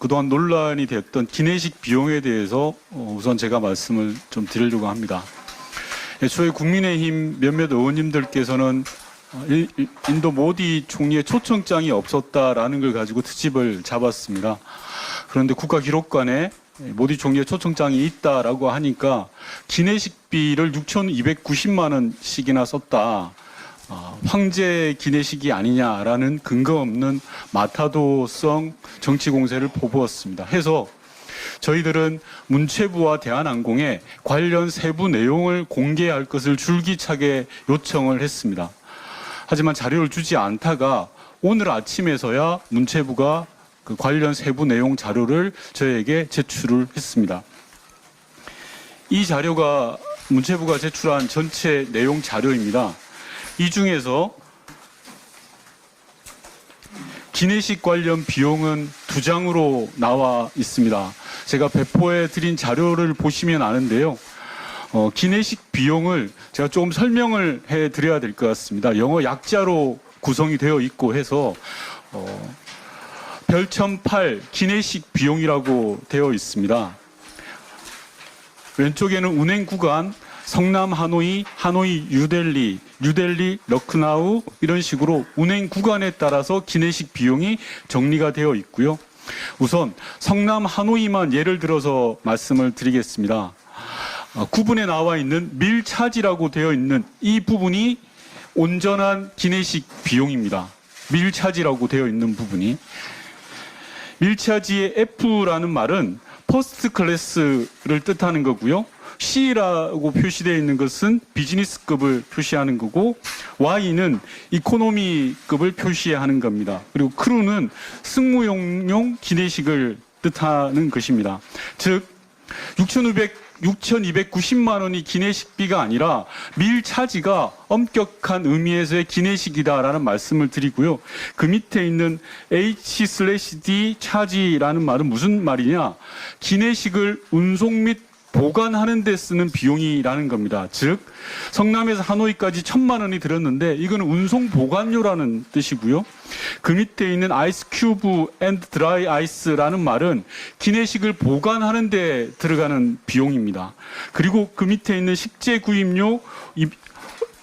그동안 논란이 되었던 기내식 비용에 대해서 어, 우선 제가 말씀을 좀 드리려고 합니다. 애초에 국민의힘 몇몇 의원님들께서는 어, 인도 모디 총리의 초청장이 없었다라는 걸 가지고 트집을 잡았습니다. 그런데 국가기록관에 모디 총리의 초청장이 있다라고 하니까 기내식비를 6,290만 원씩이나 썼다. 어, 황제 기내식이 아니냐라는 근거 없는 마타도성 정치 공세를 보부었습니다. 해서 저희들은 문체부와 대한항공에 관련 세부 내용을 공개할 것을 줄기차게 요청을 했습니다. 하지만 자료를 주지 않다가 오늘 아침에서야 문체부가 그 관련 세부 내용 자료를 저에게 제출을 했습니다. 이 자료가 문체부가 제출한 전체 내용 자료입니다. 이 중에서 기내식 관련 비용은 두 장으로 나와 있습니다. 제가 배포해 드린 자료를 보시면 아는데요. 어, 기내식 비용을 제가 조금 설명을 해 드려야 될 것 같습니다. 영어 약자로 구성이 되어 있고 해서 어, 별점 8 기내식 비용이라고 되어 있습니다. 왼쪽에는 운행 구간 성남 하노이, 하노이 뉴델리, 뉴델리 러크나우 이런 식으로 운행 구간에 따라서 기내식 비용이 정리가 되어 있고요. 우선 성남 하노이만 예를 들어서 말씀을 드리겠습니다. 어, 구분에 나와 있는 밀차지라고 되어 있는 이 부분이 온전한 기내식 비용입니다. 밀차지라고 되어 있는 부분이 밀차지의 F라는 말은 퍼스트 클래스를 뜻하는 거고요. C라고 표시되어 있는 것은 비즈니스급을 표시하는 거고 Y는 이코노미급을 표시하는 겁니다. 그리고 크루는 승무용용 기내식을 뜻하는 것입니다. 즉6,200 6,290만 원이 기내식비가 아니라 밀차지가 엄격한 의미에서의 기내식이다라는 말씀을 드리고요. 그 밑에 있는 H/D 차지라는 말은 무슨 말이냐? 기내식을 운송 및 보관하는 데 쓰는 비용이라는 겁니다. 즉 성남에서 하노이까지 천만 원이 들었는데 이거는 운송 보관료라는 뜻이고요. 그 밑에 있는 아이스 큐브 앤드 드라이 아이스라는 말은 기내식을 보관하는 데 들어가는 비용입니다. 그리고 그 밑에 있는 식재 구입료 이-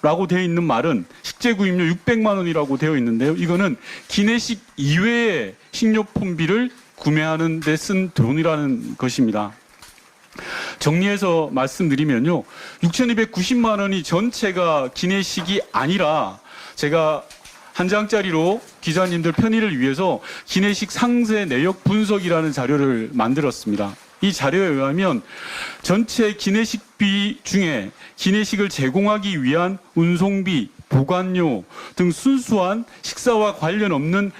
라고 되어 있는 말은 식재 구입료 600만 원이라고 되어 있는데요. 이거는 기내식 이외의 식료품비를 구매하는 데 쓴 돈이라는 것입니다. 정리해서 말씀드리면요. 6,290만 원이 전체가 기내식이 아니라 제가 한 장짜리로 기자님들 편의를 위해서 기내식 상세 내역 분석이라는 자료를 만들었습니다. 이 자료에 의하면 전체 기내식비 중에 기내식을 제공하기 위한 운송비, 보관료 등 순수한 식사와 관련 없는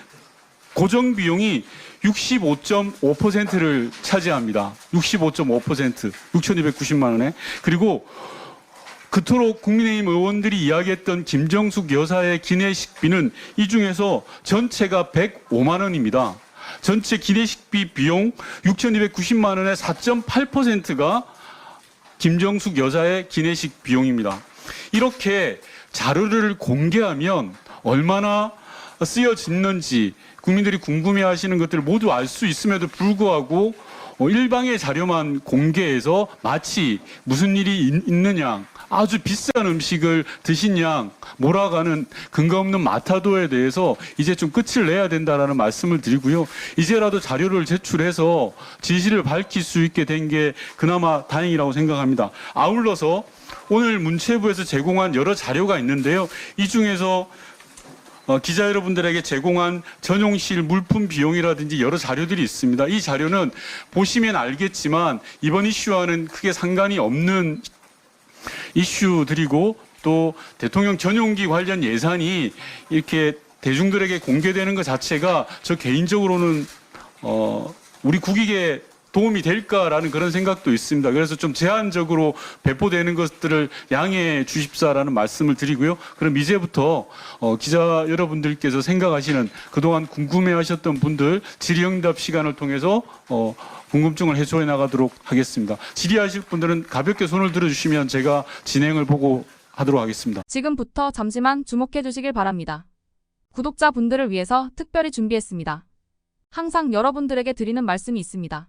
고정 비용이 65.5%를 차지합니다. 65.5%. 6,290만 원에. 그리고 그토록 국민의힘 의원들이 이야기했던 김정숙 여사의 기내식비는 이 중에서 전체가 105만 원입니다. 전체 기내식비 비용 6,290만 원의 4.8%가 김정숙 여사의 기내식 비용입니다. 이렇게 자료를 공개하면 얼마나 쓰여졌는지 국민들이 궁금해 하시는 것들을 모두 알 수 있음에도 불구하고 어, 일방의 자료만 공개해서 마치 무슨 일이 있- 있느냐 아주 비싼 음식을 양 몰아가는 근거 없는 마타도에 대해서 이제 좀 끝을 내야 된다라는 말씀을 드리고요. 이제라도 자료를 제출해서 진실을 밝힐 수 있게 된 게 그나마 다행이라고 생각합니다. 아울러서 오늘 문체부에서 제공한 여러 자료가 있는데요. 이 중에서 어, 기자 여러분들에게 제공한 전용실 물품 비용이라든지 여러 자료들이 있습니다. 이 자료는 보시면 알겠지만 이번 이슈와는 크게 상관이 없는 이슈들이고 또 대통령 전용기 관련 예산이 이렇게 대중들에게 공개되는 것 자체가 저 개인적으로는 어, 우리 국익에 도움이 될까라는 그런 생각도 있습니다. 그래서 좀 제한적으로 배포되는 것들을 양해해 주십사라는 말씀을 드리고요. 그럼 이제부터 어, 기자 여러분들께서 생각하시는 그동안 궁금해하셨던 분들 질의응답 시간을 통해서 어, 궁금증을 해소해 나가도록 하겠습니다. 질의하실 분들은 가볍게 손을 들어주시면 제가 진행을 보고 하도록 하겠습니다. 지금부터 잠시만 주목해 주시길 바랍니다. 구독자분들을 위해서 특별히 준비했습니다. 항상 여러분들에게 드리는 말씀이 있습니다.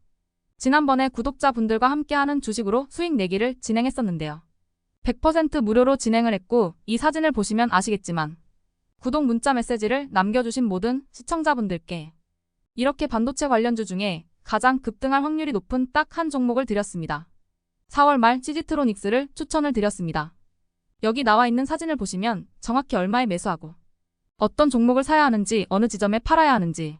지난번에 구독자분들과 함께하는 주식으로 수익 내기를 진행했었는데요. 100% 무료로 진행을 했고 이 사진을 보시면 아시겠지만 구독 문자 메시지를 남겨주신 모든 시청자분들께 이렇게 반도체 관련주 중에 가장 급등할 확률이 높은 딱 한 종목을 드렸습니다. 4월 말 시지트로닉스를 추천을 드렸습니다. 여기 나와 있는 사진을 보시면 정확히 얼마에 매수하고 어떤 종목을 사야 하는지 어느 지점에 팔아야 하는지